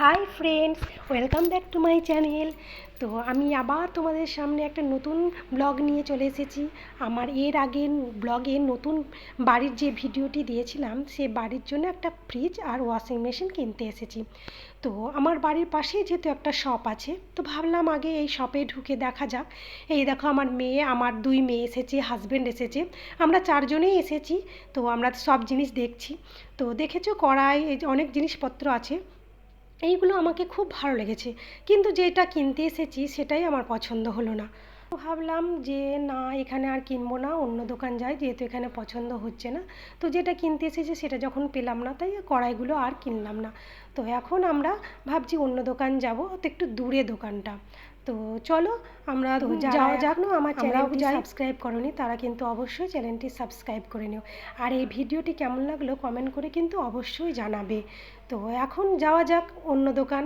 Hi friends welcome back to my channel তো আমি আবার তোমাদের সামনে একটা নতুন ব্লগ নিয়ে চলে এসেছি। আমার এর আগে ব্লগে নতুন বাড়ির যে ভিডিওটি দিয়েছিলাম, সে বাড়ির জন্য একটা ফ্রিজ আর ওয়াশিং মেশিন কিনতে এসেছি। তো আমার বাড়ির পাশেই যেহেতু একটা শপ আছে, তো ভাবলাম আগে এই শপে ঢুকে দেখা যাক। এই দেখো আমার মেয়ে, আমার দুই মেয়ে এসেছে হাজব্যান্ড এসেছে। আমরা চারজনেই এসেছি, তো আমরা সব জিনিস দেখছি। তো দেখেছ কড়াই, এই অনেক জিনিসপত্র আছে। এইগুলো আমাকে খুব ভালো লেগেছে। কিন্তু যেটা কিনতে এসেছি সেটাই আমার পছন্দ হলো না। ভাবলাম যে না এখানে আর কিনবো না অন্য দোকান যাই যেহেতু এখানে পছন্দ হচ্ছে না। তো যেটা কিনতে এসেছি সেটা যখন পেলাম না তাই কড়াইগুলো আর কিনলাম না। তো এখন আমরা ভাবছি অন্য দোকান যাব তো একটু দূরে দোকানটা। তো চলো আমরা যাওয়া যাক। না আমার চ্যানেলটি সাবস্ক্রাইব করনি তারা কিন্তু অবশ্যই চ্যানেলটি সাবস্ক্রাইব করে নিও। আর এই ভিডিওটি কেমন লাগল কমেন্ট করে কিন্তু অবশ্যই জানাবে। তো এখন যাওয়া যাক অন্য দোকান।